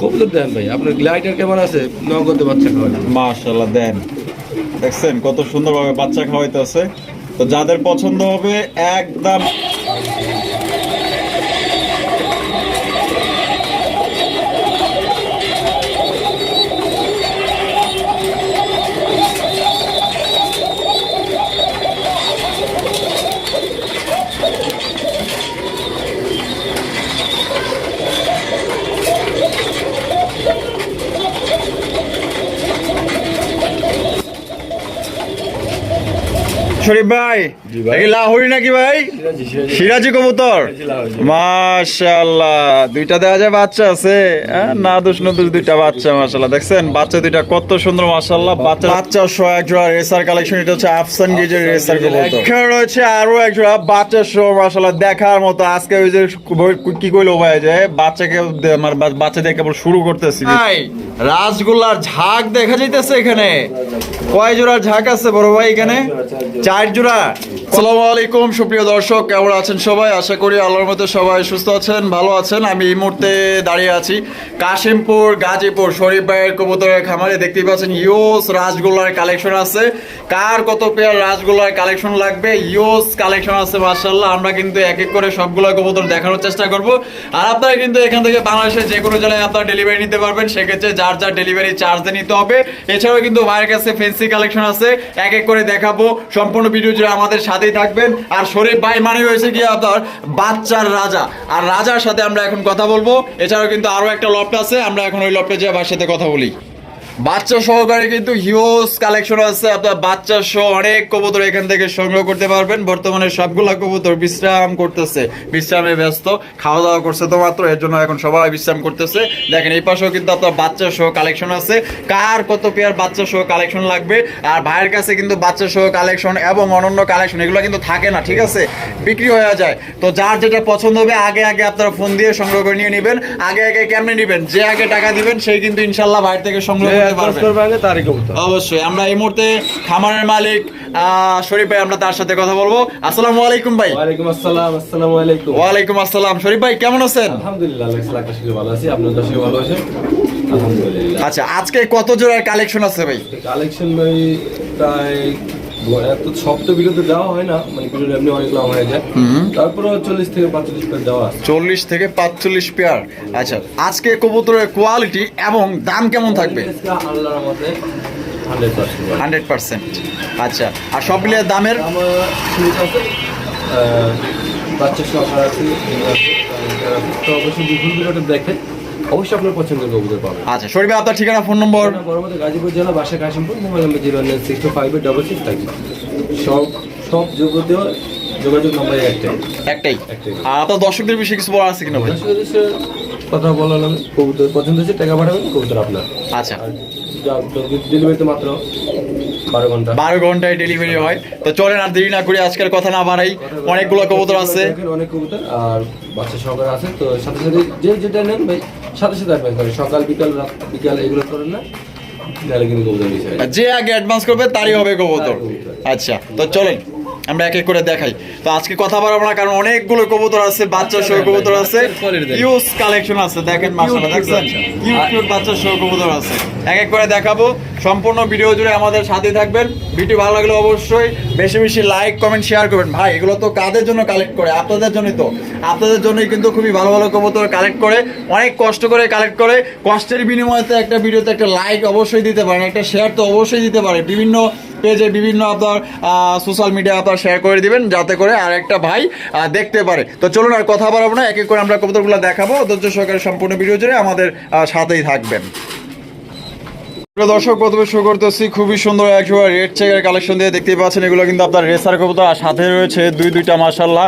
কবুতর দেন ভাই, আপনার গ্লাইডার কেমন আছে, নগদে বাচ্চা খাওয়ানো মাশাআল্লাহ, দেন। দেখছেন কত সুন্দরভাবে বাচ্চা খাওয়াইতেছে। তো যাদের পছন্দ হবে, একদম শরীফ ভাই? লাহোরি নাকি ভাই? সিরাজি কবুতর। মাশাআল্লাহ দুইটা দেওয়া যায় বাচ্চা আছে। হ্যাঁ, না দোষ না দোষ দুইটা বাচ্চা মাশাআল্লাহ। দেখছেন বাচ্চা দুইটা কত সুন্দর মাশাআল্লাহ। বাচ্চা বাচ্চা সহ এক জোড়া রেসার কালেকশন এটা হচ্ছে আফসান গেজের রেসার কবুতর। এখানে রয়েছে আরও এক জোড়া বাচ্চা সহ মাশাআল্লাহ দেখার মতো। আজকে ওই যে কি কইলো ভাই যে বাচ্চাকে আমার বাচ্চা দিয়ে কেবল শুরু করতেছি। ভাই রাসগোল্লার ঝাঁক দেখা যাইতেছে এখানে। কয় জোড়া ঝাঁক আছে বড় ভাই এখানে? চার জোড়া। আসসালামু আলাইকুম সুপ্রিয় দর্শক। কেমন আছেন সবাই? আশা করি আল্লাহর মতো সবাই সুস্থ আছেন, ভালো আছেন। আমি এই মুহূর্তে দাঁড়িয়ে আছি কাশিমপুর, গাজীপুর, শরীফ ভাইয়ের কবুতরের খামারে। দেখতেই পাচ্ছেন ইউস রাসগোল্লার কালেকশন আছে। কার কত পেয়ার রাসগোল্লার কালেকশন লাগবে? ইউস কালেকশন আছে মার্শাল্লাহ আমরা কিন্তু এক এক করে সবগুলো কবুতর দেখানোর চেষ্টা করব। আর আপনারা কিন্তু এখান থেকে বাংলাদেশের যে কোনো জেলায় আপনারা ডেলিভারি নিতে পারবেন। সেক্ষেত্রে যার যার ডেলিভারি চার্জ নিতে হবে। এছাড়াও কিন্তু ভাইয়ের কাছে ফেন্সি কালেকশন আছে। এক এক করে দেখাবো। সম্পূর্ণ ভিডিও জুড়ে আমাদের সাথেই থাকবেন। আর শরীফ ভাই মানে হয়েছে কি আপনার বাচ্চার রাজা। আর রাজার সাথে আমরা এখন কথা বলব। এছাড়াও কিন্তু আরও একটা লফট আছে। আমরা এখন ওই লফটে ভাইয়ের সাথে কথা বলি। বাচ্চা সহকারে কিন্তু হিউজ কালেকশন আছে। আপনার বাচ্চা সহ অনেক কবুতর এখান থেকে সংগ্রহ করতে পারবেন। বর্তমানে সবগুলা কবুতর বিশ্রাম করতেছে। বিশ্রামে ব্যস্ত খাওয়া দাওয়া করছে তো মাত্র এর জন্য এখন সবাই বিশ্রাম করতেছে। দেখেন এই পাশেও কিন্তু আপনার বাচ্চা সহ কালেকশন আছে। কার কত পেয়ার বাচ্চা সহ কালেকশন লাগবে? আর ভাইয়ের কাছে কিন্তু বাচ্চা সহ কালেকশন এবং অনন্য কালেকশন এগুলো কিন্তু থাকে না ঠিক আছে? বিক্রি হয়ে যায়। তো যার যেটা পছন্দ হবে আগে আগে আপনারা ফোন দিয়ে সংগ্রহ করে নিয়ে নেবেন। আগে আগে কেমনে নেবেন? যে আগে টাকা দিবেন সেই কিন্তু ইনশাল্লাহ বাইরে থেকে সংগ্রহ পারবেন। অবশ্যই আমরা এই মুহূর্তে খামারের মালিক শরীফ ভাই আমরা তার সাথে কথা বলব। আসসালামু আলাইকুম ভাই। ওয়ালাইকুম আসসালাম আসসালামু আলাইকুম। ওয়ালাইকুম আসসালাম। শরীফ ভাই কেমন আছেন? আলহামদুলিল্লাহ আল্লাহ তাআলার কাছে ভালো আছি আপনার কাছে ভালো আছে আলহামদুলিল্লাহ। আচ্ছা আজকে কত জোড়ার কালেকশন আছে ভাই? কালেকশন ভাই প্রায় এত সব তো ভিডিওতে দেওয়া হয় না মানে এমনি অনেক লং হয়ে যায়। তারপরে চল্লিশ থেকে পঁয়তাল্লিশ পেজ দেওয়া চল্লিশ থেকে পাঁচচল্লিশ পেয়ার। আচ্ছা আজকে কবুতরের কোয়ালিটি এবং দাম কেমন থাকবে? আল্লাহর মতে হান্ড্রেড পার্সেন্ট আচ্ছা আর সব মিলিয়ে দামের? আমার সুবিধা আছে। বাচ্চা। তো অবশ্যই দেখেন অবশ্যই আপনার পছন্দের কবুতর পাবেন। আচ্ছা শরীফ আপনার ঠিকানা ফোন নম্বর? বড়মতে গাজীপুর জেলা বাসা Kashimpur mobile number zero nine six two five double six থাকবে সব সব যোগ্যতেও যোগাযোগ নাম্বার একটাই। একটাই। আর আপনার দর্শকদের বিষয়ে কিছু বলার আছে কিনা ভাই? কথা বললাম কবুতর পছন্দ হচ্ছে টাকা পাঠাবেন কবুতর আপনার। আচ্ছা। আর ডেলিভারিতে মাত্র বারো ঘণ্টা। বারো ঘন্টায় ডেলিভারি হয়। তো চলেন আর দেরি না করি আজকের কথা না বাড়াই। অনেকগুলো কবুতর আছে। অনেক কবুতর আর বাচ্চা সহকারে আছে তো সাথে সাথে যে যেটা নেন ভাই সাথে সাথে অ্যাপ্লাই করে। সকাল বিকাল রাত বিকাল এগুলো করেন না যে আগে অ্যাডভান্স করবে তারই হবে কবুতর আচ্ছা তো চলেন আমরা এক এক করে দেখাই। তো আজকে কথা বলব না কারণ অনেকগুলো কবুতর আছে বাচ্চা সহ কবুতর আছে। ইউজ কালেকশন আছে দেখেন মাসাল্লাহ দেখছেন? কিউট কিউট বাচ্চা সহ কবুতর আছে। এক এক করে দেখাবো। সম্পূর্ণ ভিডিও জুড়ে আমাদের সাথে থাকবেন। ভিডিও ভালো লাগলে অবশ্যই বেশি বেশি লাইক কমেন্ট শেয়ার করবেন। ভাই, এগুলো তো কাদের জন্য কালেক্ট করে? আপনাদের জন্যই তো। আপনাদের জন্যই কিন্তু খুবই ভালো ভালো কবুতর কালেক্ট করে, অনেক কষ্ট করে কালেক্ট করে। কষ্টের বিনিময়তে একটা ভিডিওতে একটা লাইক অবশ্যই দিতে পারেন, একটা শেয়ার তো অবশ্যই দিতে পারে বিভিন্ন পেজে বিভিন্ন আপনার সোশ্যাল মিডিয়া আপনার শেয়ার করে দিবেন, যাতে করে আর একটা ভাই দেখতে পারে। তো চলুন আর কথা বাড়াবো না এক এক করে আমরা কবুতরগুলো দেখাবো। ধৈর্য সহকারে সম্পূর্ণ ভিডিও জুড়ে আমাদের সাথেই থাকবেন। দর্শক প্রথমে শুরু করতেছি খুবই সুন্দর একজোড়া রেড চেকের কালেকশন দিয়ে। দেখতেই পাচ্ছেন এগুলো কিন্তু আপনার রেসার কবুতর আর সাথে রয়েছে দুই দুইটা মাসাল্লাহ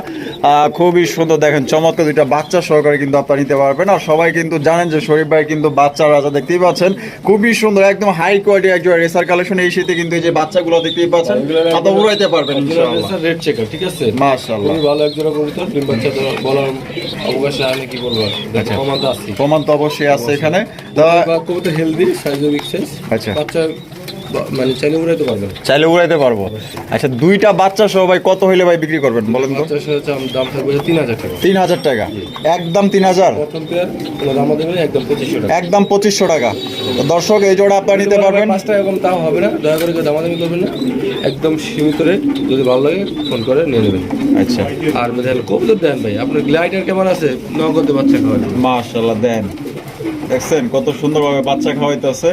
খুবই সুন্দর দেখেন চমৎকার দুইটা বাচ্চা সহকারে কিন্তু আপনারা নিতে পারবেন। আর সবাই কিন্তু জানেন যে শরীফ ভাই কিন্তু বাচ্চা রাজা দেখতেই পাচ্ছেন। খুবই সুন্দর একদম হাই কোয়ালিটি একজোড়া রেসার কালেকশন এই শীতে কিন্তু এই যে বাচ্চাগুলো দেখতেই পাচ্ছেন আপনারা উড়াইতে পারবেন রেড চেকার ঠিক আছে? মাশাআল্লাহ। ভালো একজোড়া কবুতর ডিম বাচ্চা তো বলার অবকাশে আমি কি বলব আর? দেখো কমাতে প্রমাণ তো অবশ্যই আছে এখানে। কবুতর হেলদি বিগ সাইজ আচ্ছা। বাচ্চা মানে চাইলে উড়াইতে পারবেন চাইলে উড়াইতে পারব। আচ্ছা দুইটা বাচ্চা সহ ভাই কত হইলে ভাই বিক্রি করবেন বলেন তো? দাম দাম থাকবে তিন হাজার টাকা। তিন হাজার টাকা। একদম তিন হাজার? একদম পঁচিশশো টাকা। দর্শক এই জোড়া আপনারা নিতে পারবেন। পাঁচ টাকা কম তাও হবে না। দয়া করে কেউ দামাদামি করবেন না। একদম সীমিত রেট। যদি ভালো লাগে ফোন করে নিয়ে নেবেন। আচ্ছা। আর দেখেন কবুতর দেন ভাই। আপনার গ্লাইডার কেমন আছে? নগদে বাচ্চা খাওয়ান মাশাল্লাহ দেন। দেখছেন কত সুন্দরভাবে বাচ্চা খাওয়াইতেছে।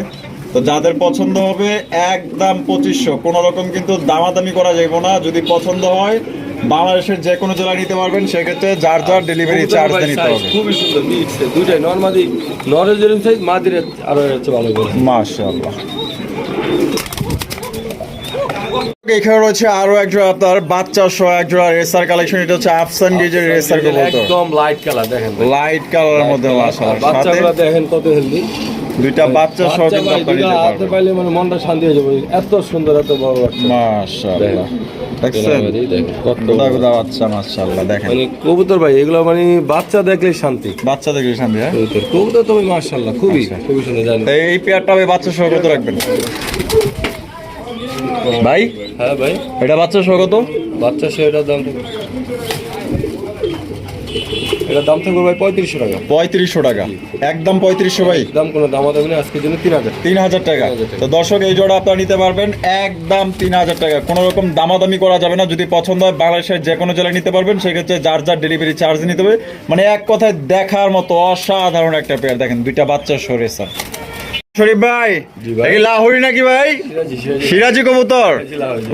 তো যাদের পছন্দ হবে একদম পঁচিশশো। কোনো রকম কিন্তু দামাদামি করা যাবে না। যদি পছন্দ হয় বাংলাদেশের যে কোনো জেলায় নিতে পারবেন। সেক্ষেত্রে যার যার ডেলিভারি চার্জ নিতে হবে। খুবই সুন্দর দুইটাই নর্মাদি নরেজের সাইজ মাদির আরও হচ্ছে ভালো করে। মাশাআল্লাহ। এখানে রয়েছে আরও এক জোড়া আপনার বাচ্চা সহ এক জোড়া রেসার কালেকশন এটা হচ্ছে আফসান রেসার কবুতর একদম লাইট কালার দেখেন। লাইট কালারের মধ্যে মাশাআল্লাহ। বাচ্চাগুলো দেখেন কত হেলদি দুইটা বাচ্চা সহ কিন্তু দুইটা নিতে হাতে পাইলে মানে মনটা শান্তি হয়ে যাবে। এত সুন্দর এত বড় বাচ্চা মাশাআল্লাহ। দেখছেন? বাচ্চা মাশাআল্লাহ দেখেন। মানে কবুতর ভাই এগুলো মানে বাচ্চা দেখলে শান্তি। বাচ্চা দেখলে শান্তি হ্যাঁ? কবুতর কবুতর তো মার্শাল্লাহ খুবই খুবই সুন্দর জানি। তো এই পেয়ারটা ভাই বাচ্চা সহ কত রাখবেন? ভাই? হ্যাঁ ভাই। এটা বাচ্চা সহ কত? বাচ্চা সে এটার দাম এটার দাম থাকবে ভাই পঁয়ত্রিশশো টাকা। পঁয়ত্রিশশো টাকা। একদম পঁয়ত্রিশশো ভাই। দাম কোনো দাম হবে না আজকের জন্য তিন হাজার। তিন হাজার টাকা। 3,000 টাকা। তো দর্শক এই জোড়া আপনারা নিতে পারবেন একদম তিন হাজার টাকা। কোনো রকম দামাদামি করা যাবে না। যদি পছন্দ হয় বাংলাদেশের যে কোনো জেলায় নিতে পারবেন। সেক্ষেত্রে যার যার ডেলিভারি চার্জ নিতে হবে। মানে এক কথায় দেখার মতো অসাধারণ একটা পেয়ার দেখেন দুইটা বাচ্চা সরে স্যার শরীফ ভাই লাহোরি নাকি ভাই? সিরাজি কবুতর।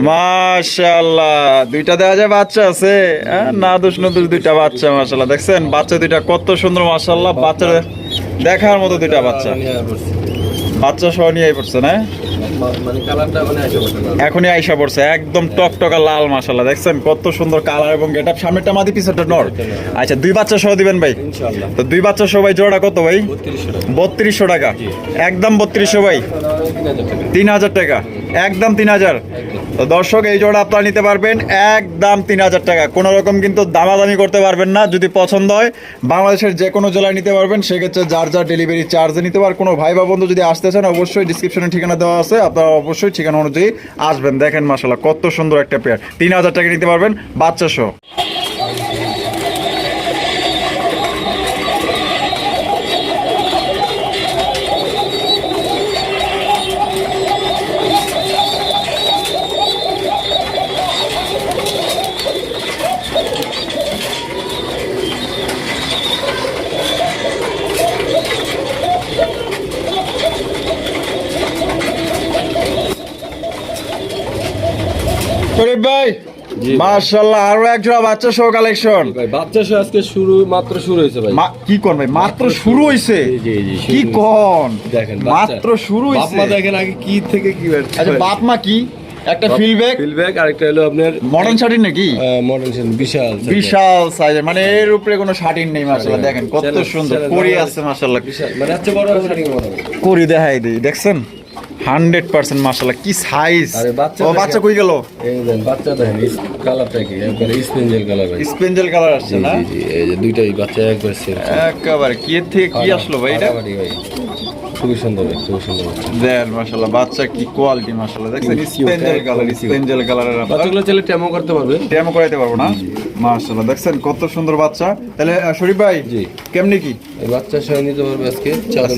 মাশাল্লাহ দুইটা দেখা যায় বাচ্চা আছে। হ্যাঁ? না দোষ নদুষ দুইটা বাচ্চা মাশাল্লাহ দেখছেন বাচ্চা দুইটা কত সুন্দর মাশাল্লাহ বাচ্চা দেখার মতো দুইটা বাচ্চা। বাচ্চা সহ নিয়ে পড়ছে না? মানে মানে বসে না। এখনই আইসা পড়ছে একদম টকটকা লাল মাশাআল্লাহ। দেখছেন কত সুন্দর কালার এবং এটা সামনেরটা মাদি পিছনটা নর। আচ্ছা দুই বাচ্চা সহ দিবেন ভাই? তো দুই বাচ্চা সহ ভাই জোড়া কত ভাই? বত্রিশশো টাকা। একদম বত্রিশশো ভাই। তিন হাজার টাকা। একদম তিন হাজার। তো দর্শক, এই জোড়া আপনারা নিতে পারবেন। একদম তিন হাজার টাকা। কোনো রকম কিন্তু দামাদামি করতে পারবেন না, যদি পছন্দ হয়। বাংলাদেশের যে কোনো জেলায় নিতে পারবেন। সেক্ষেত্রে যার যার ডেলিভারি চার্জে নিতে পার কোনো ভাই বা বন্ধু যদি আসতে চান, অবশ্যই ডিসক্রিপশনে ঠিকানা দেওয়া আছে। আপনারা অবশ্যই ঠিকানা অনুযায়ী আসবেন। দেখেন মাসাল্লাহ কত সুন্দর একটা পেয়ার তিন হাজার টাকা নিতে পারবেন, বাচ্চা সহ শরীফ ভাই জি। মার্শাল্লাহ আরও এক জোড়া বাচ্চা সহ কালেকশন ভাই বাচ্চা আজকে শুরু মাত্র শুরু হয়েছে ভাই। কি কোন ভাই? মাত্র শুরু জি, কি। কোন? দেখেন মাত্র শুরু বাপ দেখেন আগে কি থেকে কি আচ্ছা বাপ মা কি? একটা ফিলব্যাক ফিলব্যাক আরেকটা হলো আপনার মডার্ন শাড়ি নাকি? মডার্ন বিশাল বিশাল সাইজের মানে এর উপরে কোনো শাড়ির নেই মাশাআল্লাহ দেখেন কত সুন্দর। করি আছে মাশাআল্লাহ। বিশাল। মানে বড় করি দেখাই দিই দেখছেন? হান্ড্রেড পার্সেন্ট মার্শাল্লাহ কি সাইজ আরে ও বাচ্চা কই গেল? বাচ্চা দেখেন কালারটা কি? একবারে স্পেঞ্জেল কালার স্পেঞ্জেল কালার আসছে না? এই যে দুইটাই বাচ্চা একবার একেবারে কি থেকে কি আসলো ভাই এটা? ভাই। খুবই সুন্দর খুবই সুন্দর দেন মাশাআল্লাহ বাচ্চা কি কোয়ালিটি মাশাআল্লাহ। দেখছেন স্পেঞ্জেল কালার। স্পেঞ্জেল কালারের বাচ্চাগুলো চাইলে টেমো করতে পারবে। ডেমো করাইতে পারব না? মাশাআল্লাহ দেখছেন কত সুন্দর বাচ্চা। তাহলে শরীফ ভাই জি। কেমনি কি? এই বাচ্চা সহ নিতে পারবে আজকে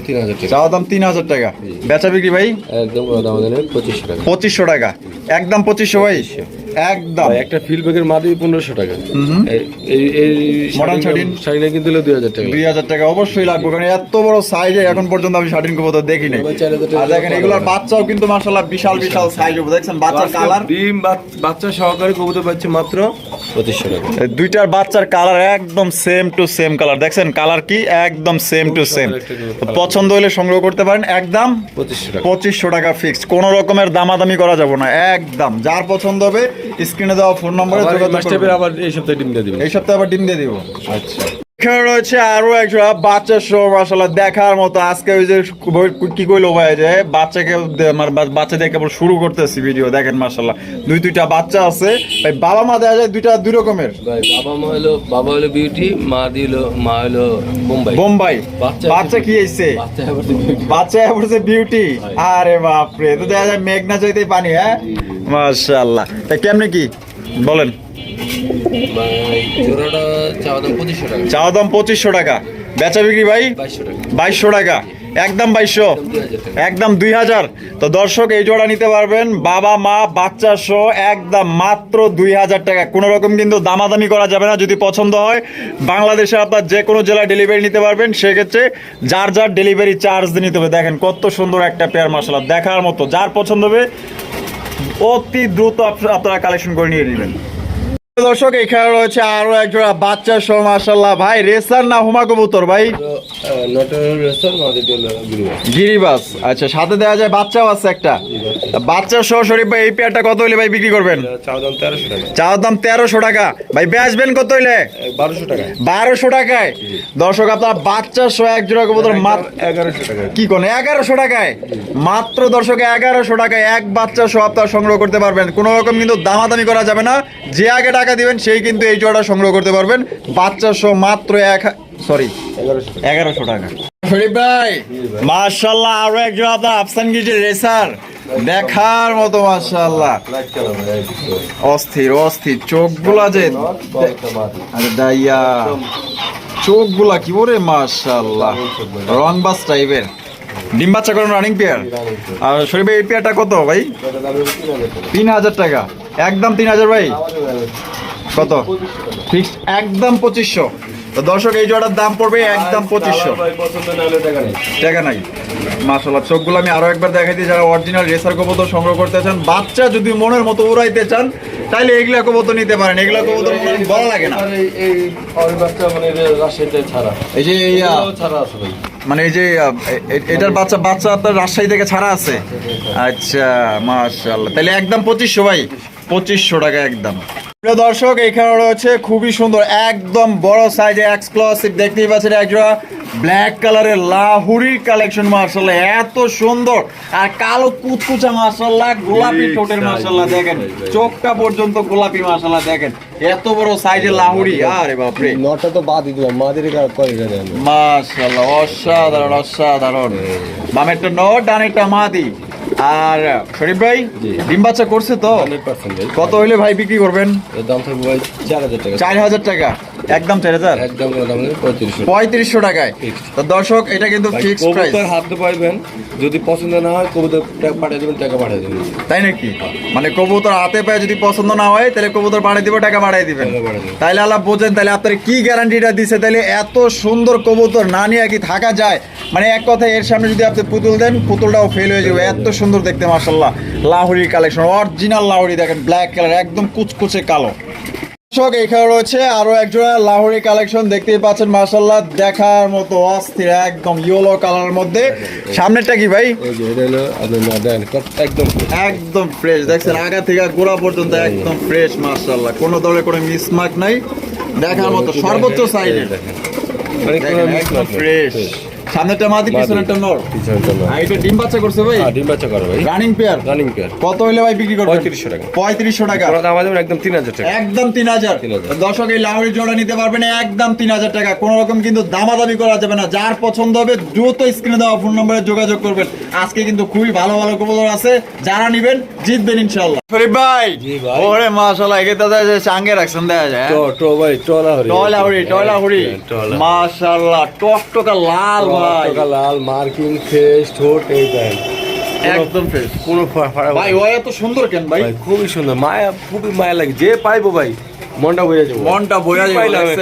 তিন হাজার টাকা। চাওয়া দাম তিন হাজার টাকা। বেচা বিক্রি ভাই? একদম দাম আমাদের পঁচিশশো টাকা। পঁচিশশো টাকা। একদম পঁচিশশো ভাই? একদম। একটা ফিল ব্যাগের মাদি পনেরোশো টাকা। এই- এই শাড়িটা- শাড়ি? কিন্তু হলো দুই হাজার টাকা। দুই হাজার টাকা অবশ্যই লাগবে কারণ এত বড় সাইজে এখন পর্যন্ত আমি শার্টিন কবুতর দেখি নাই আর দেখেন এগুলোর বাচ্চাও কিন্তু মাশাআল্লাহ বিশাল বিশাল। সাইজ হবে দেখছেন বাচ্চার কালার ডিম বাচ্চা সহকারে কবুতর পাচ্ছে মাত্র পঁচিশশো টাকা। দুইটার বাচ্চার কালার একদম সেম টু সেম কালার দেখছেন কালার কি? একদম সেম টু সেম পছন্দ হলে সংগ্রহ করতে পারেন। একদম পঁচিশশো টাকা। পঁচিশশো টাকা ফিক্সড কোনো রকমের দামাদামি করা যাবে না। একদম যার পছন্দ হবে স্ক্রিনে দেওয়া ফোন নম্বরে যোগাযোগ করবেন। আবার এই সপ্তাহে ডিম দিয়ে দিবেন এই সপ্তাহে আবার ডিম দিয়ে দিব। আচ্ছা। এখানে রয়েছে আরও একটা বাচ্চার শো মাসাল্লাহ দেখার মতো। আজকে ওই যে কি কইলো ভাই যে বাচ্চাকে আমার বা- বাচ্চাদের কেবল শুরু করতেছি ভিডিও দেখেন মাসাল্লাহ দুই দুইটা বাচ্চা আছে। ভাই বাবা মা দেখা যায় দুইটা দুই রকমের। ভাই বাবা মা হলো বাবা হলো বিউটি মা দিল মা হলো বোম্বাই। বোম্বাই। বাচ্চা- কি হয়েছে বাচ্চা বিউটি বলছে বিউটি আরে বাপরে তো দেখা যায় মেঘনা চাইতেই পানি হ্যাঁ? মাশাআল্লাহ। তা কেমনে কি? বলেন। চাওয়া দাম পঁচিশশো টাকা। বেচা বিক্রি ভাই? বাইশশো টাকা। একদম বাইশশো। একদম দুই হাজার তো দর্শক এই জোড়া নিতে পারবেন। বাবা মা বাচ্চা সহ একদম মাত্র দুই হাজার টাকা। কোনো রকম কিন্তু দামাদামি করা যাবে না যদি পছন্দ হয়। বাংলাদেশে আপনার যে কোনো জেলায় ডেলিভারি নিতে পারবেন। সেক্ষেত্রে যার যার ডেলিভারি চার্জ নিতে হবে। দেখেন কত সুন্দর একটা পেয়ার মশলা দেখার মতো। যার পছন্দ হবে অতি দ্রুত আপনারা কালেকশন করে নিয়ে নেবেন। দর্শক এখানে রয়েছে আরও এক জোড়া বাচ্চা সহ মাসাল্লাহ ভাই রেসার না হুমা কবুতর ভাই? গিরিবাস। আচ্ছা সাথে দেওয়া যায় বাচ্চাও আছে একটা। বাচ্চা সহ শরীফ ভাই এই পেয়ারটা কত হইলে ভাই বিক্রি করবেন? চাওয়ার দাম তেরোশো টাকা। ভাই বেচবেন কত হইলে? বারোশো টাকা বারোশো টাকায়। দর্শক আপনার বাচ্চা সহ এক জোড়া কবুতর মাত্র এগারোশো টাকা কি কোন? এগারোশো টাকায়? মাত্র দর্শক এগারোশো টাকায় এক বাচ্চা সহ আপনার সংগ্রহ করতে পারবেন। কোনো রকম কিন্তু দামাদামি করা যাবে না। যে আগে টাকা দিবেন সেই কিন্তু এই জোড়াটা সংগ্রহ করতে পারবেন। বাচ্চা সহ মাত্র এক সরি এগারোশো টাকা। শরীফ ভাই মার্শাল্লাহ আরও একজন আপনার আফসান রেসার। দেখার মতো মার্শাল্লাহ অস্থির অস্থির চোখগুলা যে আরে দাইয়া চোখগুলা কি বলে? মার্শাল্লাহ রংবাস টাইপের ডিম বাচ্চা করেন রানিং পেয়ার আর শরীফ ভাই এই পেয়ারটা কত ভাই? তিন হাজার টাকা। একদম তিন হাজার ভাই? কত? ফিক্স একদম পঁচিশশো। তো দর্শক এই জোড়ার দাম পড়বে একদম পঁচিশশো। টাকা নাই। মাশাল্লাহ চোখগুলো আমি আরও একবার দেখাই দিই যারা অরিজিনাল রেসার কবুতর সংগ্রহ করতে চান বাচ্চা যদি মনের মতো উড়াইতে চান তাহলে এগুলা কবুতর নিতে পারেন। এগুলা কবুতর বড় লাগে না। এই মানে এই যে ছাড়া আছে ভাই। মানে এই যে এটার বাচ্চা বাচ্চা আপনার রাজশাহী থেকে ছাড়া আছে। আচ্ছা মাশাল্লাহ তাহলে একদম পঁচিশশো ভাই। পঁচিশশো টাকা একদম। প্রিয় দর্শক এখানে রয়েছে খুবই সুন্দর একদম বড় সাইজে এক্সক্লুসিভ দেখতেই পাচ্ছেন একজোড়া ব্ল্যাক কালারের লাহুরির কালেকশন মার্শাল্লাহ এত সুন্দর। আর কালো কুচকুচা মার্শাল্লাহ গোলাপি ঠোঁটের মার্শাল্লাহ দেখেন চোখটা পর্যন্ত গোলাপি মার্শাল্লাহ দেখেন এত বড় সাইজের লাহুরি আরে বাপরে। নটা তো বাদ দিলাম মাদের মাশাআল্লাহ অসাধারণ অসাধারণ। বামেরটা নট ডানেরটা মাদি। আর শরীফ ভাই ডিম বাচ্চা করছে তো? কত হইলে ভাই বিক্রি করবেন? দাম থাকবে ভাই চার হাজার টাকা। চার হাজার টাকা। একদম চার হাজার একদম পঁয়ত্রিশশো টাকায়। তো দর্শক এটা কিন্তু প্রাইস কবুতর হাতে পাইবেন যদি পছন্দ না হয় কবুতর টাকা পাঠিয়ে দেবেন টাকা পাঠিয়ে দেবেন। তাই নাকি? মানে কবুতর হাতে পায়ে যদি পছন্দ না হয় তাহলে কবুতর পাঠিয়ে দিব টাকা পাঠিয়ে দিবেন। তাইলে আল্লাহ বোঝেন তাহলে আপনার কি গ্যারান্টিটা দিছে? তাহলে এত সুন্দর কবুতর না নিয়ে কি থাকা যায়? মানে এক কথায় এর সামনে যদি আপনি পুতুল দেন পুতুলটাও ফেল হয়ে যাবে। এত সুন্দর দেখতে মাসাল্লাহ লাহুরি কালেকশন অরিজিনাল লাহুরি দেখেন ব্ল্যাক কালার একদম কুচকুচে কালো। দর্শক এখানে রয়েছে আরও একজোড়া লাহোরি কালেকশন দেখতেই পাচ্ছেন। মার্শাল্লাহ দেখার মতো অস্থির একদম ইয়েলো কালারের মধ্যে। সামনেরটা কি ভাই? একদম একদম ফ্রেশ দেখছেন আগা থেকে গোড়া পর্যন্ত একদম ফ্রেশ মার্শাল্লাহ কোনো দলে কোনো মিসমার্ক নাই। দেখার মতো সর্বোচ্চ সাইজে ফ্রেশ সামনেরটা মাদি। পিছনেরটা নর। পিছনেরটা নর। আর এটা ডিম বাচ্চা করছে ভাই। হ্যাঁ, ডিম বাচ্চা করো ভাই। রানিং পেয়ার রানিং পেয়ার কত হইলে ভাই বিক্রি করবেন? 3500 টাকা। পঁয়ত্রিশশো টাকা। ওরা দাম আছে একদম তিন হাজার টাকা। একদম তিন হাজার। 3000 দর্শক এই লাহোরি জোড়া নিতে পারবেন একদম তিন হাজার টাকা। কোন রকম কিন্তু দামাদামি করা যাবে না। যার পছন্দ হবে দ্রুত স্ক্রিনে দেওয়া ফোন নম্বরে যোগাযোগ করবেন। আজকে কিন্তু খুবই ভালো ভালো কবুতর আছে। যারা নিবেন জিতবেন ইনশাল্লাহ শরীফ ভাই জি ভাই। ওরে মাশাআল্লাহ এগে দাদা যে সাঙ্গে রাখছেন দেখা যায় টো টো ভাই টলা হরি টয়লা হুড়ি টয়লা হুড়ি টলা মাশাআল্লাহ টকটকা লাল ভাই লাল মার্কিং ফেস ঠোঁট এই দেন একদম ফ্রেশ কোনো ভাই ও এত সুন্দর কেন ভাই? খুবই সুন্দর। মায়া খুবই মায়া লাগে। যে পাইবো ভাই মনটা বইয়া যাবে। মনটা বইয়া যাবে।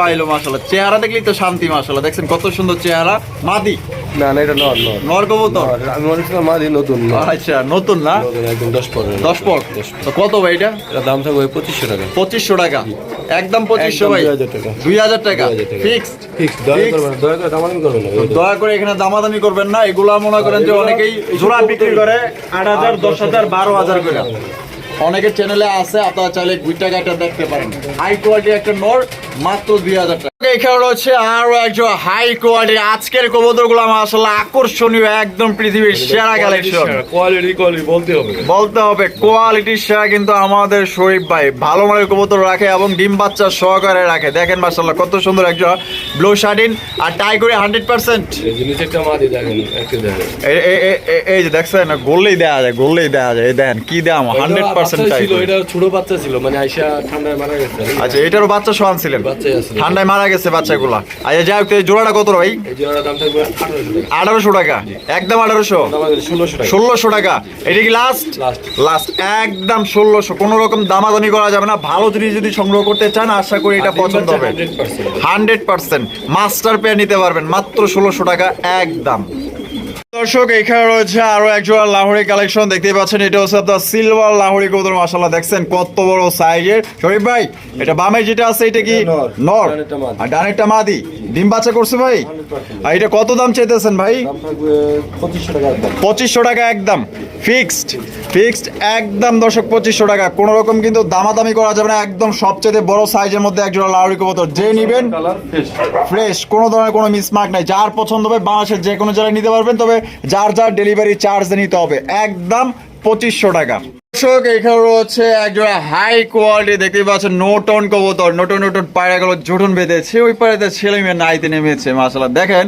পাইলো মাশাআল্লাহ। চেহারা দেখলেই তো শান্তি মাশাআল্লাহ। দেখছেন কত সুন্দর চেহারা। মাদি। না না এটা নর নর। নর কবুতর। আমি মাদি নতুন। আচ্ছা নতুন না? একদম দশ পনেরো দশ পর তো কত ভাই এটা? এটা দাম থাকবে পঁচিশশো টাকা। পঁচিশশো টাকা। একদম পঁচিশশো ভাই। 2000 টাকা। দুই হাজার টাকা। 2000 টাকা। ফিক্সড। ফিক্স দয়া করবেন দয়া করে দামাদামি করবেন না দয়া করে এখানে দামাদামি করবেন না। এগুলা মনে করেন যে অনেকেই জোড়া বিক্রি করে আট হাজার দশ হাজার বারো হাজার করে। অনেকের চ্যানেলে আছে আপনারা চাইলে গুইটা গাইটা দেখতে পারেন। হাই কোয়ালিটির একটা নর মাত্র দুই হাজার টাকা। এখানে রয়েছে আরও একজন হাই কোয়ালিটির আজকের কবুতরগুলো আমার আসলে আকর্ষণীয় একদম পৃথিবীর সেরা কালেকশন কোয়ালিটি কোয়ালিটি বলতে হবে। বলতে হবে কোয়ালিটির সেরা কিন্তু আমাদের শরীফ ভাই। ভালো মানের কবুতর রাখে এবং ডিম বাচ্চা সহকারে রাখে। দেখেন মাসাল্লাহ কত সুন্দর একজন ব্লু শার্টিন আর টাই করে হান্ড্রেড পার্সেন্ট এই যে দেখছেন গোললেই দেওয়া যায় গোললেই দেওয়া যায়। দেখেন কি দাম হান্ড্রেড পার্সেন্ট ছিল এটা ছোট বাচ্চা ছিল মানে আইসা ঠান্ডায় মারা গেছে। আচ্ছা এটারও বাচ্চা ঠান্ডায় মারা গেছে বাচ্চাগুলা। আচ্ছা যাই হোক জোড়াটা কত ভাই? আঠারোশো টাকা। একদম আঠারোশো? ষোলোশো টাকা। এটা কি লাস্ট লাস্ট একদম ষোলোশো। কোনো রকম দামাদামি করা যাবে না। ভালো জিনিস যদি সংগ্রহ করতে চান আশা করি এটা পছন্দ হবে। Hundred percent. Hundred percent. Master pair নিতে পারবেন। মাত্র ষোলোশো টাকা। একদম। দর্শক এখানে রয়েছে আরও একজোড়া লাহোরি কালেকশন দেখতে পাচ্ছেন এটা হচ্ছে আপনার সিলভার লাহোরি কবুতর মাশাআল্লাহ দেখছেন কত বড় সাইজের শরীফ ভাই এটা বামে যেটা আছে এটা কি? নর। আর ডানেরটা মাদি। ডিম বাচ্চা করছে ভাই? আর এটা কত দাম চাইতেছেন ভাই? পঁচিশশো টাকা একদম। ফিক্সড ফিক্সড একদম। দর্শক পঁচিশশো টাকা। কোনো রকম কিন্তু দামাদামি করা যাবে না একদম সবচেয়ে বড় সাইজের মধ্যে একজোড়া লাউরি কবুতর। যে নিবেন ফ্রেশ ফ্রেশ কোনো ধরনের কোনো মিসমার্ক নাই। যার পছন্দ হবে বাংলাদেশের যে কোনো জায়গায় নিতে পারবেন তবে যার যার ডেলিভারি চার্জ নিতে হবে। একদম পঁচিশশো টাকা। দর্শক, এখানে রয়েছে একজোড়া হাই কোয়ালিটি দেখতে পাচ্ছেন, নোটন কবুতর। নতুন নতুন পায়রাগুলো জুটন বেঁধেছে। ওই পায়রাতে ছেলে মেয়ে নাইতে নেমেছে মাসাল্লাহ দেখেন,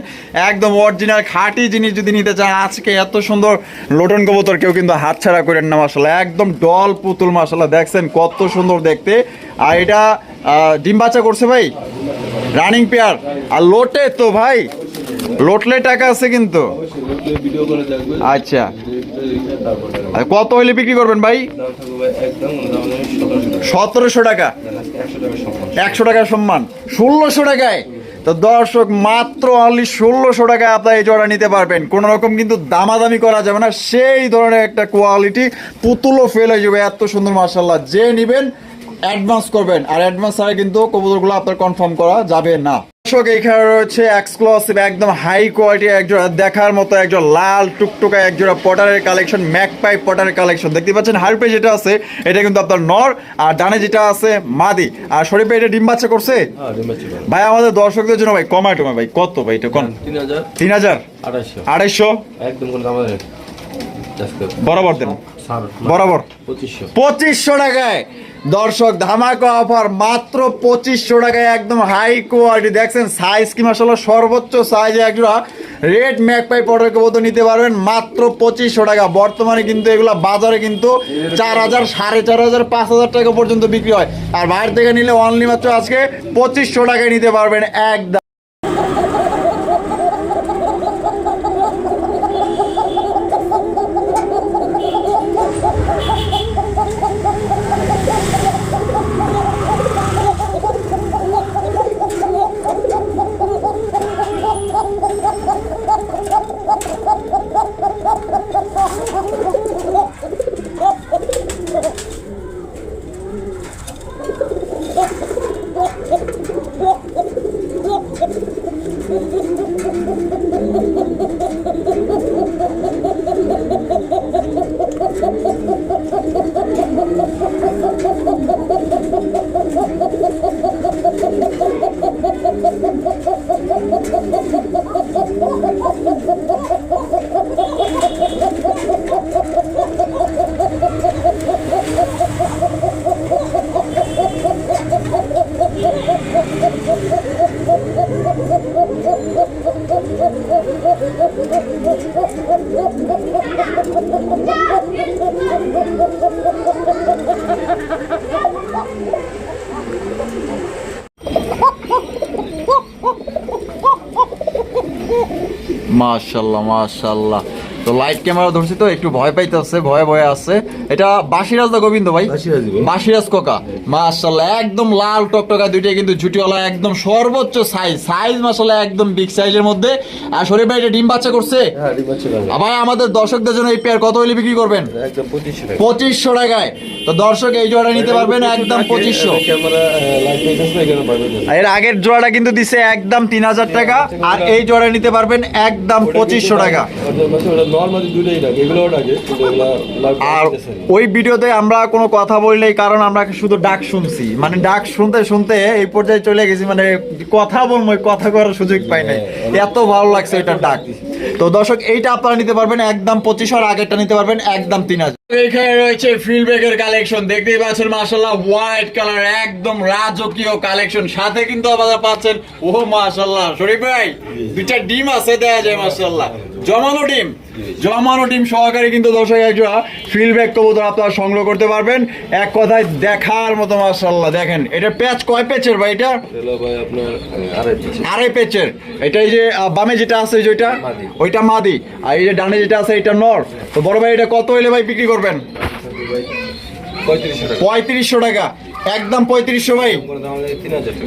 একদম অরিজিনাল খাঁটি জিনিস যদি নিতে চান, আজকে এত সুন্দর লোটন কবুতর কেউ কিন্তু হাতছাড়া করেন না মাসাল্লাহ একদম ডল পুতুল মাসাল্লাহ দেখছেন, কত সুন্দর দেখতে। আর এটা ডিম বাচ্চা করছে ভাই? রানিং পেয়ার আর লোটে তো ভাই। লোটলে টাকা আছে কিন্তু। আচ্ছা। কত হইলে বিক্রি করবেন ভাই? সতেরোশো টাকা। একশো টাকা সম্মান। টাকার সম্মান। ষোলোশো টাকায়? তো দর্শক মাত্র অনলি ষোলোশো টাকায় আপনার এই জোড়া নিতে পারবেন। কোনো রকম কিন্তু দামাদামি করা যাবে না। সেই ধরনের একটা কোয়ালিটি পুতুলও ফেল হয়ে যাবে। এত সুন্দর মার্শাল্লাহ যে নিবেন অ্যাডভান্স করবেন। আর অ্যাডভান্স ছাড়া কিন্তু কবুতরগুলো আপনার কনফার্ম করা যাবে না। দর্শক এখানে রয়েছে এক্সক্লুসিভ একদম হাই কোয়ালিটি একজোড়া দেখার মতো একজন লাল টুকটুকা একজোড়া পটারের কালেকশন ম্যাকপাই পটারের কালেকশন দেখতে পাচ্ছেন হারপে যেটা আছে এটা কিন্তু আপনার নর আর ডানে যেটা আছে মাদি। আর শরীফে এটা ডিম বাচ্চা করছে? হ্যাঁ ভাই আমাদের দর্শকদের জন্য ভাই কমায় টমায় ভাই কত ভাই এটা কোন? তিন হাজার। আড়াইশো। একদম বরাবর দেন। বরাবর। পঁচিশশো। পঁচিশশো টাকায়। দর্শক, ধামাকা অফার মাত্র পঁচিশশো টাকায় একদম হাই কোয়ালিটি দেখছেন সাইজ কি মাসাল্লাহ সর্বোচ্চ সাইজে একজোড়া রেড ম্যাকপাই পটের কবতো নিতে পারবেন, মাত্র পঁচিশশো টাকা। বর্তমানে কিন্তু এগুলো বাজারে কিন্তু চার হাজার, সাড়ে চার হাজার, পাঁচ হাজার টাকা পর্যন্ত বিক্রি হয়। আর বাইরে থেকে নিলে অনলি মাত্র আজকে পঁচিশশো টাকায় নিতে পারবেন, একদম। মাশাল্লাহ মাশাল্লাহ তো লাইট ক্যামেরা ধরছি তো একটু ভয় পাইতেছে ভয়ে ভয়ে আছে। এটা বাসিরাজ দা গোবিন্দ ভাই বাসিরাজ কোকা মাশাল্লাহ একদম লাল টকটকা দুইটা কিন্তু জুটিওয়ালা একদম সর্বোচ্চ সাইজ সাইজ মাশাল্লাহ একদম বিগ সাইজের মধ্যে আর শরীফ ভাই এটা ডিম বাচ্চা করছে হ্যাঁ আবার আমাদের দর্শকদের জন্য এই পেয়ার কত হইলে বিক্রি করবেন পঁচিশশো টাকায় তো দর্শক এই জোড়া নিতে পারবেন একদম পঁচিশশো ক্যামেরা লাইট পেয়েছে এখানে পাবেন এর আগের জোড়াটা কিন্তু দিছে একদম তিন হাজার টাকা আর এই জোড়া নিতে পারবেন একদম পঁচিশশো টাকা আর। ওই ভিডিওতে আমরা কোনো কথা বললেই কারণ আমরা শুধু ডাক শুনছি। মানে ডাক শুনতে শুনতে এই পর্যায়ে চলে গেছি মানে কথা বলব কথা করার সুযোগ পাই নাই। এত ভালো লাগছে এটা ডাক। তো দর্শক এইটা আপনারা নিতে পারবেন একদম পঁচিশ আর আগেরটা নিতে পারবেন একদম তিন হাজার। এখানে রয়েছে ফিল্ডব্যাগের কালেকশন দেখতেই পাচ্ছেন মাসাল্লাহ হোয়াইট কালার একদম রাজকীয় কালেকশন সাথে কিন্তু আপনারা পাচ্ছেন ও মাসাল্লাহ শরীফ ভাই দুইটা ডিম আছে দেয়া যায় মাসাল্লাহ জমানো ডিম। জমানো ডিম সহকারে কিন্তু দর্শক একজোড়া ফিল্ডব্যাগ কবুতর আপনারা সংগ্রহ করতে পারবেন। এক কথায় দেখার মতো মাসাল্লাহ দেখেন এটা প্যাচ কয় প্যাচের ভাই এটা? আড়াই পেচের এটা এই যে বামে যেটা আছে যেটা। ওইটা? মাদি। আর এই যে ডানে যেটা আছে এটা নর তো বড় ভাই এটা কত হইলে ভাই বিক্রি করবেন? পঁয়ত্রিশশো টাকা। একদম পঁয়ত্রিশশো ভাই।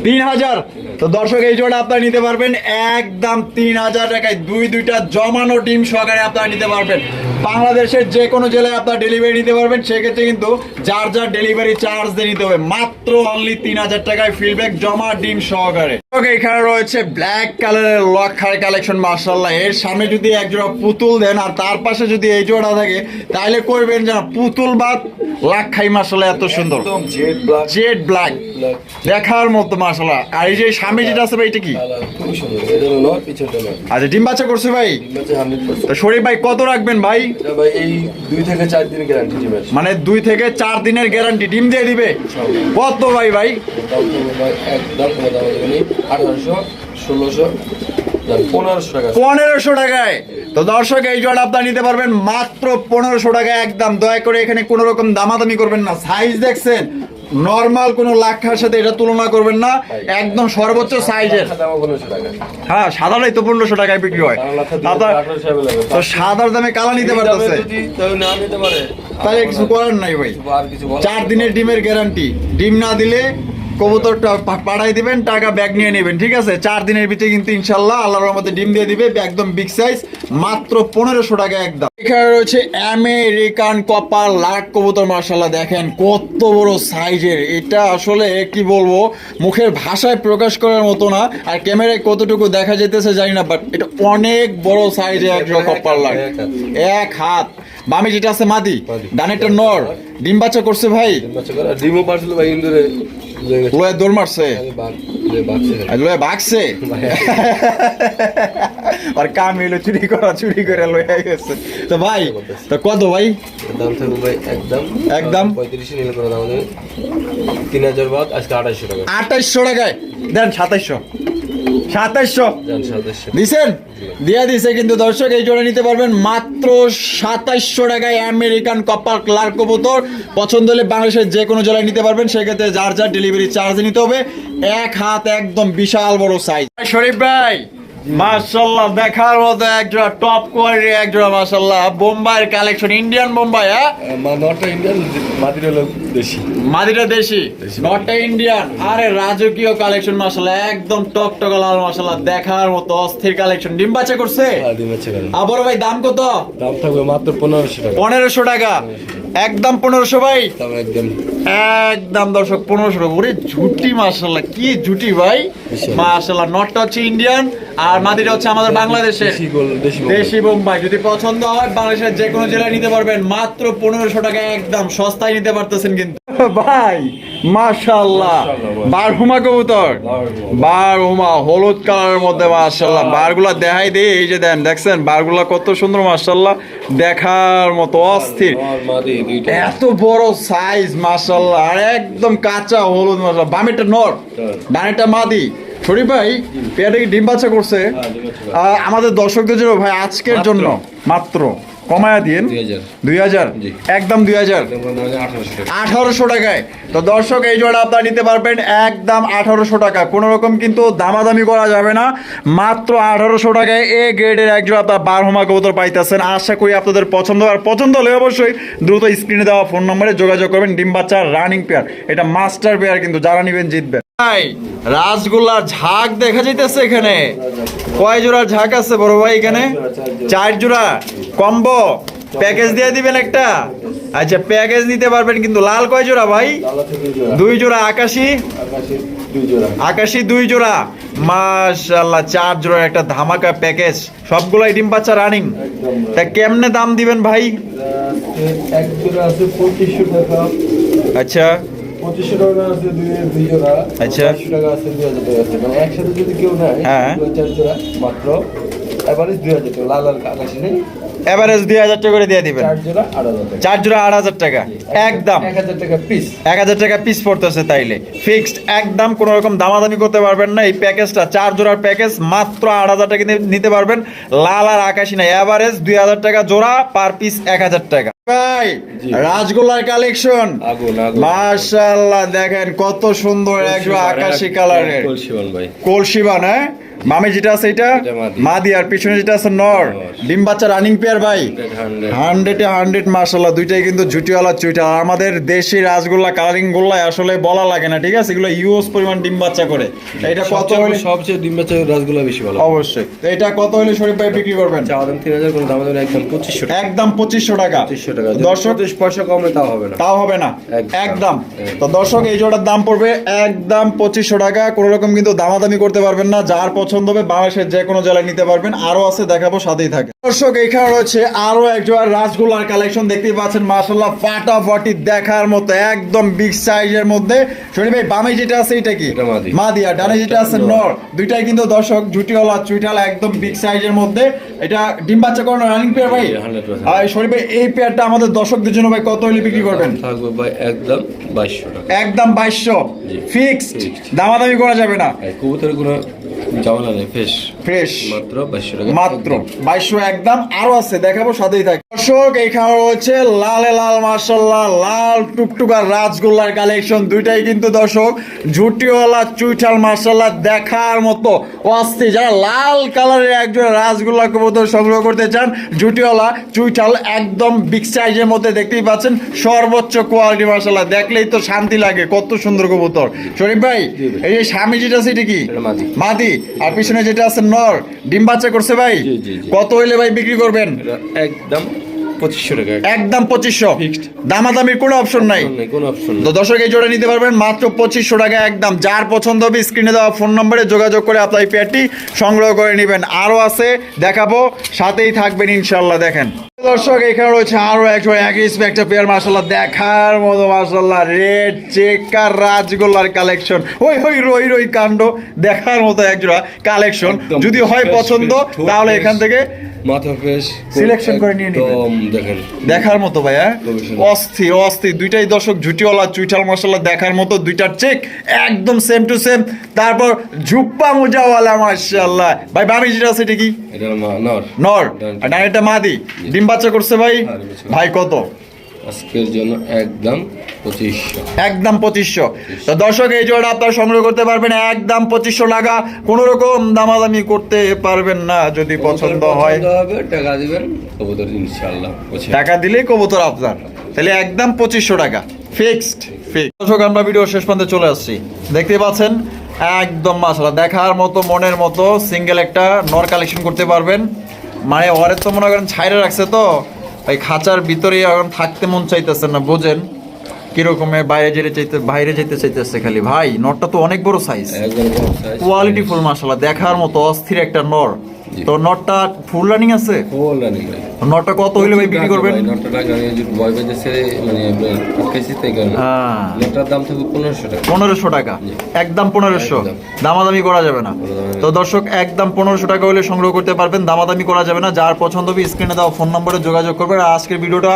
তিন হাজার তো দর্শক, এই জোড়া আপনারা নিতে পারবেন। একদম তিন হাজার টাকায় দুই দুইটা জমানো ডিম সহকারে আপনারা নিতে পারবেন। বাংলাদেশের যে কোনো জেলায় আপনার ডেলিভারি নিতে পারবেন। সেক্ষেত্রে কিন্তু যার যার ডেলিভারি চার্জ দিয়ে নিতে হবে। মাত্র অনলি তিন হাজার টাকায় ফিডব্যাক জমা ডিম সহকারে। এখানে রয়েছে ব্ল্যাক কালারের লক্ষার কালেকশন মার্শাল্লাহ এর সামনে যদি এক জোড়া পুতুল দেন আর তার পাশে যদি এই জোড়া থাকে তাহলে করবেন যেন পুতুল বা লাক্ষাই মার্শাল্লাহ এত সুন্দর। জেড ব্ল্যাক দেখার মতো মাশাআল্লাহ। আর এই যে সামনে যেটা আছে ভাই এটা কি? আচ্ছা ডিম বাচ্চা করছে ভাই? শরীফ ভাই কত রাখবেন ভাই? মানে দুই থেকে চার দিনের গ্যারান্টি ডিম দিয়ে দিবে? কত ভাই ভাই? আঠারোশো ষোলোশো পনেরোশো টাকায়। তো দর্শক এই জোড়া আপনারা নিতে পারবেন মাত্র পনেরোশো টাকায় একদম। দয়া করে এখানে কোনো রকম দামাদামি করবেন না। সাইজ দেখছেন নর্মাল কোনো লাক্ষার সাথে এটা তুলনা করবেন না। একদম সর্বোচ্চ সাইজের হ্যাঁ সাদাটাই তো পনেরোশো টাকায় বিক্রি হয়। তো সাদার দামে কালা নিতে পারতেছে? তাহলে কিছু করার নাই ভাই। চার দিনের ডিমের গ্যারান্টি ডিম না দিলে কবুতরটা পাঠাই দিবেন, টাকা ব্যাগ নিয়ে নেবেন, ঠিক আছে? চার দিনের ভিতরে কিন্তু ইনশাল্লাহ আল্লাহর রহমতে ডিম দিয়ে দিবে একদম বিগ সাইজ মাত্র পনেরোশো টাকা একদম। এখানে রয়েছে আমেরিকান কপার লাট কবুতর মার্শাল্লাহ দেখেন কত বড় সাইজের। এটা আসলে কি বলব, মুখের ভাষায় প্রকাশ করার মতো না, আর ক্যামেরায় কতটুকু দেখা যেতেছে জানি না বাট এটা অনেক বড় সাইজের একটা কপার লাট। এক হাত। বামে যেটা আছে মাদি। ডানেরটা নর। ডিম বাচ্চা করছে ভাই। ডিমও পারছিল ভাই ইন্দুরে লয়ে দৌড় মারছে। খালি বাঘ যে বাঘছে। আর ভাগছে আর কাম এলো চুরি করা চুরি করে লয়ে গেছে। তো ভাই তো কত ভাই? দাম থাকবে ভাই একদম। একদম? পঁয়ত্রিশশো নিলে করে দাম তিন হাজার বাদ আজকে আঠাশশো টাকা। আঠাইশশো টাকায়। দেন সাতাইশশো। সাতাশশো। দিছেন? দিয়া দিছে কিন্তু দর্শক এই জোড়া নিতে পারবেন মাত্র সাতাশশো টাকায় আমেরিকান কপাল ক্লার্ক কবুতর। পছন্দ হলে বাংলাদেশের যে কোনো জেলায় নিতে পারবেন সেক্ষেত্রে যার যার ডেলিভারি চার্জ নিতে হবে। এক হাত একদম বিশাল বড় সাইজ শরীফ ভাই মাশাল্লাহ দেখার মতো একজোড়া টপ কোয়ালিটি একজোড়া মাশাল্লাহ বোম্বাইয়ের কালেকশন ইন্ডিয়ান বোম্বাই হ্যাঁ? নটটা ইন্ডিয়ান মাদির দেশি। মাদিটা দেশি? নটটা ইন্ডিয়ান আরে রাজকীয় কালেকশন মাশাল্লাহ একদম টক টক লাল মাশাল্লাহ দেখার মতো অস্থির কালেকশন ডিম বাচ্চা করছে? ডিম বাচ্চা করে। আবার ভাই দাম কত? দাম থাকবে মাত্র পনেরোশো টাকা। পনেরোশো টাকা। একদম পনেরোশো ভাই। একদম একদম। দর্শক পনেরোশো ভাই ওরে ঝুটি মাশাল্লাহ কি ঝুটি ভাই। বিশাল। মাশাল্লাহ নটটা হচ্ছে ইন্ডিয়ান আর মাদিটা হচ্ছে আমাদের বাংলাদেশে দেশি গোল দেশি গোল দেশি বোম্বাই যদি পছন্দ হয় বাংলাদেশের যে কোনো জেলায় নিতে পারবেন। মাত্র পনেরোশো টাকা একদম সস্তায় নিতে পারতেছেন কিন্তু। ভাই মাশাল্লাহ বারহুমা কবুতর। বারহুমা। হলুদ কালারের মধ্যে মাশাল্লাহ বারগুলা দেখাই দে এই যে দেন দেখছেন? বারগুলা কত সুন্দর মাশাল্লাহ দেখার মতো অস্থির। এত বড় সাইজ মাশাল্লাহ আর একদম কাঁচা হলুদ মাশাল্লাহ বামেটা নর ডানেটা মাদি। শরীফ ভাই পেয়ারটা কি ডিম বাচ্চা করছে। হ্যাঁ, আমাদের দর্শকদের জন্য ভাই আজকের জন্য মাত্র। কমায়া দিন। দুই হাজার। একদম দুই হাজার। আঠারোশো টাকায়। তো দর্শক এই জোড়া আপনারা নিতে পারবেন একদম আঠারোশো টাকা। কোনো রকম কিন্তু দামাদামি করা যাবে না। মাত্র আঠারোশো টাকায় এ গ্রেডের এক জোড়া আপনার বারহমা কবুতর পাইতেছেন। আশা করি আপনাদের পছন্দ। আর পছন্দ হলে অবশ্যই দ্রুত স্ক্রিনে দেওয়া ফোন নম্বরে যোগাযোগ করবেন। ডিম বাচ্চা রানিং পেয়ার এটা মাস্টার পেয়ার কিন্তু যারা নিবেন জিতবেন। ভাই রাসগোল্লার ঝাঁক দেখা যাইতেছে এখানে। কয় জোড়া ঝাঁক আছে বড় ভাই এখানে? চার জোড়া। কম্বো। প্যাকেজ দিয়ে দিবেন একটা। আচ্ছা প্যাকেজ নিতে পারবেন কিন্তু লাল কয় জোড়া ভাই? দুই জোড়া আকাশি। আকাশে দুই জোড়া। মাশাল্লাহ চার জোড়া একটা ধামাকা প্যাকেজ। সবগুলাই ডিম বাচ্চা রানিং। তা কেমনে দাম দিবেন ভাই? আচ্ছা। পঁচিশশো টাকা আছে দুই দুই জোড়া আচ্ছা। পাঁচশো টাকা আছে দুই হাজার টাকা আছে মানে একসাথে যদি কেউ নেয় হ্যাঁ। চার জোড়া মাত্র এভারেজ দুই হাজার টাকা লাল আর আকাশি নেই এভারেজ দুই হাজার টাকা করে দিয়ে দিবেন। চার জোড়া আট হাজার টাকা। একদম। এক হাজার টাকা পিস এক হাজার টাকা পিস পড়তেছে তাইলে। ফিক্সড একদম কোনো রকম দামাদামি করতে পারবেন না। এই প্যাকেজটা চার জোড়ার প্যাকেজ মাত্র আট হাজার টাকা নিতে পারবেন। লাল আর আকাশি না। এভারেজ দুই হাজার টাকা জোড়া পার পিস এক হাজার টাকা। ভাই জি। কালেকশন আগুন দেখেন কত সুন্দর একজন আকাশি কালারের কলসিবন ভাই। কলসিবান হ্যাঁ? মামে যেটা আছে এটা? মাদি। মাদি আর পিছনে যেটা আছে নর। ডিম বাচ্চা রানিং পেয়ার ভাই। হান্ড্রেড হান্ড্রেডে মার্শাল্লাহ দুইটাই কিন্তু জুটিওয়ালা চুইটা। আর আমাদের দেশি রাসগোল্লা কালারিং গোল্লা আসলে বলা লাগে না ঠিক আছে? এগুলো ইউজ পরিমাণ ডিম বাচ্চা করে। এটা কত হলে সবচেয়ে ডিম বাচ্চা রাসগুলো বেশি ভালো অবশ্যই। তো এটা কত হলে শরীফ ভাই বিক্রি করবেন? চাওয়া দাম তিন হাজার কোনো দাম একদম পঁচিশশো টাকা। একদম পঁচিশশো টাকা। পঁচিশশো টাকা। দর্শক পয়সা কমে তাও হবে না। তাও হবে না? একদম। একদম। তো দর্শক এই জোড়ার দাম পড়বে একদম পঁচিশশো টাকা। কোনো রকম কিন্তু দামাদামি করতে পারবেন না। যার পছন্দ হবে বাংলাদেশের যে কোনো জেলায় নিতে পারবেন। আরও আছে দেখাবো সাথেই থাকে। দর্শক এখানে রয়েছে আরও এক জোড়া রাসগোল্লার কালেকশন দেখতেই পাচ্ছেন। মাসাল্লাহ ফাটাফাটি দেখার মতো একদম বিগ সাইজের মধ্যে। শনি ভাই বামে যেটা আছে এটা কি? মাদি। মাদি ডানে যেটা আছে নর। দুইটাই কিন্তু দর্শক জুটিওয়ালা চুইটালা একদম বিগ সাইজের মধ্যে। এটা ডিম বাচ্চা করানো রানিং পেয়ার ভাই? জি, 100% আর শরীফ ভাই এই পেয়ারটা আমাদের দর্শকদের জন্য ভাই কত হলে বিক্রি করবেন? থাকবে ভাই একদম বাইশশো টাকা। একদম বাইশশো। ফিক্সড দামাদামি করা যাবে না। আর কবুতরের কোনো নেই ফ্রেশ। ফ্রেশ। মাত্র বাইশশো টাকা। মাত্র বাইশশো একদম। আরও আছে দেখাবো সাথেই থাকে। দর্শক রয়েছে লালে লাল মার্শাল্লাহ লাল টুকটুকার রাজগোল্লার কালেকশন। দুইটাই কিন্তু দর্শক ঝুটিওয়ালা চুইঠাল মার্শাল্লাহ দেখার মতো অস্থি যারা লাল কালারের একজন রাজগোল্লা কবুতর সংগ্রহ করতে চান ঝুটিওয়ালা চুইঠাল একদম বিগ সাইজের মধ্যে দেখতেই পাচ্ছেন। সর্বোচ্চ কোয়ালিটি মার্শাল্লাহ দেখলেই তো শান্তি লাগে কত সুন্দর কবুতর। শরীফ ভাই এই যে স্বামী যেটা সেটা কি? মাদি। আর পিছনে যেটা আছে নর ডিম বাচ্চা করছে ভাই। কত হইলে ভাই বিক্রি করবেন? একদম। পঁচিশশো টাকা। একদম পঁচিশশো। দামাদামির কোনো অপশন নাই। কোনো অপশন দর্শক এই জোড়া নিতে পারবেন মাত্র পঁচিশশো টাকা একদম। যার পছন্দ হবে স্ক্রিনে দেওয়া ফোন নম্বরে যোগাযোগ করে আপনার এই পেয়ারটি সংগ্রহ করে নেবেন। আরও আছে দেখাবো সাথেই থাকবেন ইনশাল্লাহ দেখেন। দর্শক এখানে রয়েছে আরও একটা একই একটা পেয়ার মাসাল্লাহ দেখার মতো মাসাল্লাহ রেড চেকার রাজগোল্লার কালেকশন ওই ওই রই রই কাণ্ড দেখার মতো একজোড়া কালেকশন যদি হয় পছন্দ তাহলে এখান থেকে মাথা ফ্রেশ Selection করে নিয়ে নিবেন। দেখার মতো ভাইয়া। অস্থি অস্থি অস্থির অস্থির দুইটাই দর্শক ঝুটিওয়ালা চুইঠাল মশলা দেখার মতো দুইটার চেক একদম সেম টু সেম তারপর ঝুপ্পা মুজাওয়ালা মাশাআল্লাহ। ভাই বামি যেটা আছে এটা কি? নর। নর। এটা মাদি। ডিম বাচ্চা করছে ভাই। হ্যাঁ। ভাই কত? আজকের জন্য একদম পঁচিশশো। একদম পঁচিশশো। তো দর্শক এই জোড়া আপনারা সংগ্রহ করতে পারবেন একদম পঁচিশশো টাকা কোন রকম দামাদামি করতে পারবেন না যদি পছন্দ হয়। হবে টাকা দিবেন কবুতর ইনশাআল্লাহ পৌঁছে টাকা দিলেই কবুতর আপনার। তাহলে একদম পঁচিশশো টাকা। Fixed fixed. দর্শক আমরা ভিডিও শেষ পর্যন্ত চলে আসছি। দেখতে পাচ্ছেন একদম মাসালা দেখার মতো মনের মতো সিঙ্গেল একটা নর কালেকশন করতে পারবেন। মানে ওরে তো মনে করেন ছাইরে রাখছে তো। ওই খাঁচার ভিতরে এখন থাকতে মন চাইতেছে না বোঝেন? কিরকমে বাইরে যেতে চাইতে বাইরে যেতে চাইতেছে খালি। ভাই নটটা তো অনেক বড় সাইজ কোয়ালিটি ফুল মাসালা দেখার মতো অস্থির একটা নর। তো ফুল রানিং আছে? Full running. কত হইলে ভাই বিক্রি করবেন? ভাই, নটটা টাকা আমি যে ভয় পেয়েছে ছেড়ে মানে হ্যাঁ। নটটার দাম পনেরোশো টাকা। পনেরোশো টাকা। একদম পনেরোশো। দামাদামি করা যাবে না। তো দর্শক একদম পনেরোশো টাকা হলে সংগ্রহ করতে পারবেন। দামাদামি করা যাবে না। যার পছন্দ হবে স্ক্রিনে দেওয়া ফোন নম্বরে যোগাযোগ করবেন। আর আজকের ভিডিওটা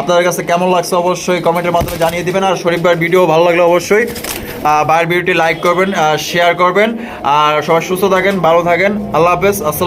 আপনাদের কাছে কেমন লাগছে অবশ্যই কমেন্টের মাধ্যমে জানিয়ে দিবেন। আর শরীফ ভাইয়ের ভিডিও ভালো লাগলে অবশ্যই ভাইয়ের ভিডিওটি লাইক করবেন শেয়ার করবেন। আর সবাই সুস্থ থাকেন ভালো থাকেন। আল্লাহ হাফেজ।